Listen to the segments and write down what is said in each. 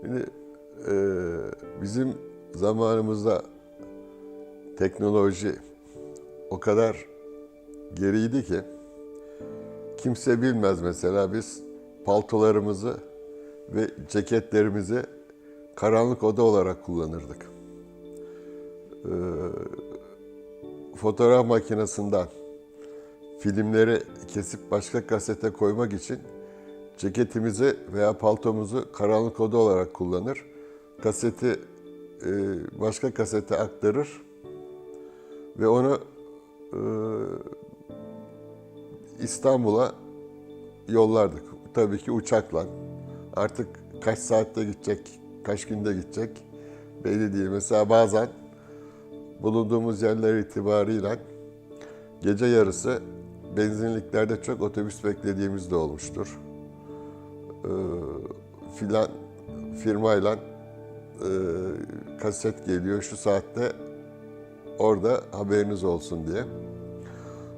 Şimdi e, bizim zamanımızda teknoloji o kadar geriydi ki kimse bilmez mesela biz paltolarımızı ve ceketlerimizi karanlık oda olarak kullanırdık. E, fotoğraf makinesinden filmleri kesip başka kasete koymak için ceketimizi veya paltomuzu karanlık oda olarak kullanır. Kaseti e, başka kasete aktarır ve onu e, İstanbul'a yollardık. Tabii ki uçakla. Artık kaç saatte gidecek, kaç günde gidecek belli değil. Mesela bazen bulunduğumuz yerler itibariyle gece yarısı benzinliklerde çok otobüs beklediğimiz de olmuştur. Ee, filan firmayla e, kaset geliyor şu saatte orada haberiniz olsun diye.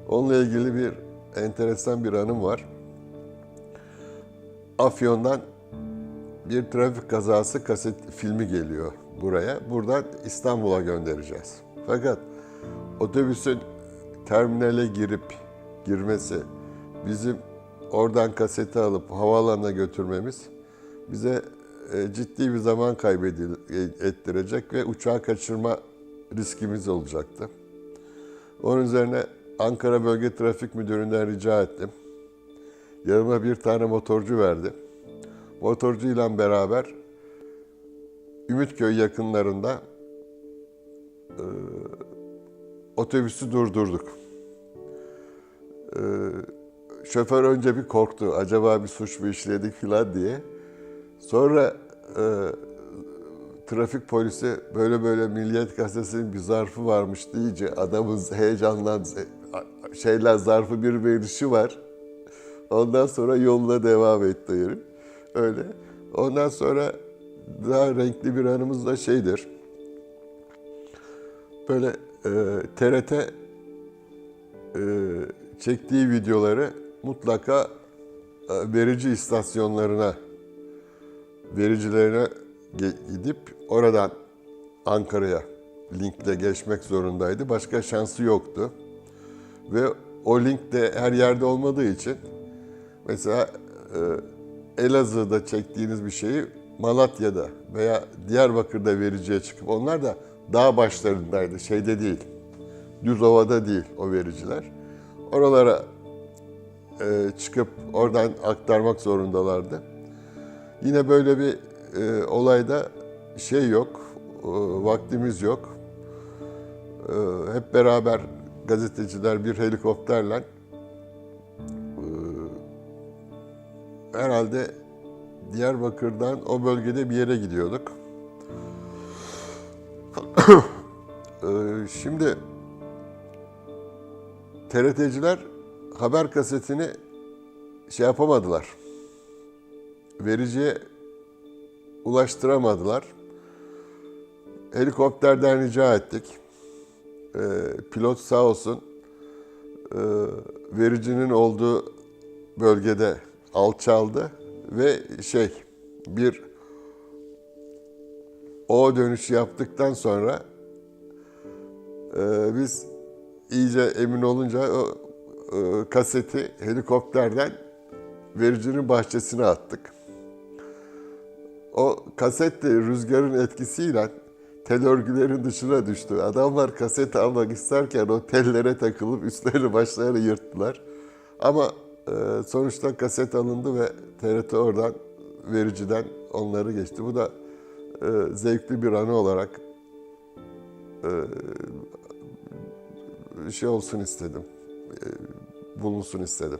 Onunla ilgili bir enteresan bir anım var. Afyon'dan bir trafik kazası kaset filmi geliyor buraya. Buradan İstanbul'a göndereceğiz. Fakat otobüsün terminale girip girmesi, bizim oradan kaseti alıp havaalanına götürmemiz bize e, ciddi bir zaman kaybedil ettirecek ve uçağı kaçırma riskimiz olacaktı. Onun üzerine Ankara Bölge Trafik Müdürü'nden rica ettim. Yanıma bir tane motorcu verdi. Motorcuyla beraber Ümitköy yakınlarında e, otobüsü durdurduk. E, şoför önce bir korktu. Acaba bir suç mu işledik falan diye. Sonra e, trafik polisi böyle böyle Milliyet Gazetesi'nin bir zarfı varmış deyince adamın heyecanlan şeyler zarfı bir verişi var. Ondan sonra yoluna devam etti herif. Öyle. Ondan sonra daha renkli bir anımız da şeydir. Böyle e, TRT e, çektiği videoları mutlaka e, verici istasyonlarına, vericilerine gidip oradan Ankara'ya linkle geçmek zorundaydı. Başka şansı yoktu. Ve o link de her yerde olmadığı için mesela e, Elazığ'da çektiğiniz bir şeyi Malatya'da veya Diyarbakır'da vericiye çıkıp onlar da dağ başlarındaydı, şeyde değil, düz ovada değil o vericiler. Oralara çıkıp oradan aktarmak zorundalardı. Yine böyle bir e, olayda şey yok, e, vaktimiz yok. E, hep beraber gazeteciler bir helikopterle e, herhalde Diyarbakır'dan o bölgede bir yere gidiyorduk. e, şimdi TRT'ciler haber kasetini şey yapamadılar. Vericiye ulaştıramadılar. Helikopterden rica ettik. Ee, pilot sağ olsun e, vericinin olduğu bölgede alçaldı ve şey bir o dönüşü yaptıktan sonra e, biz iyice emin olunca o e, kaseti helikopterden vericinin bahçesine attık. O kaset de rüzgarın etkisiyle tel örgülerin dışına düştü. Adamlar kaset almak isterken o tellere takılıp üstlerini başlarını yırttılar. Ama e, sonuçta kaset alındı ve TRT oradan vericiden onları geçti. Bu da e, zevkli bir anı olarak şey olsun istedim. Bulunsun istedim.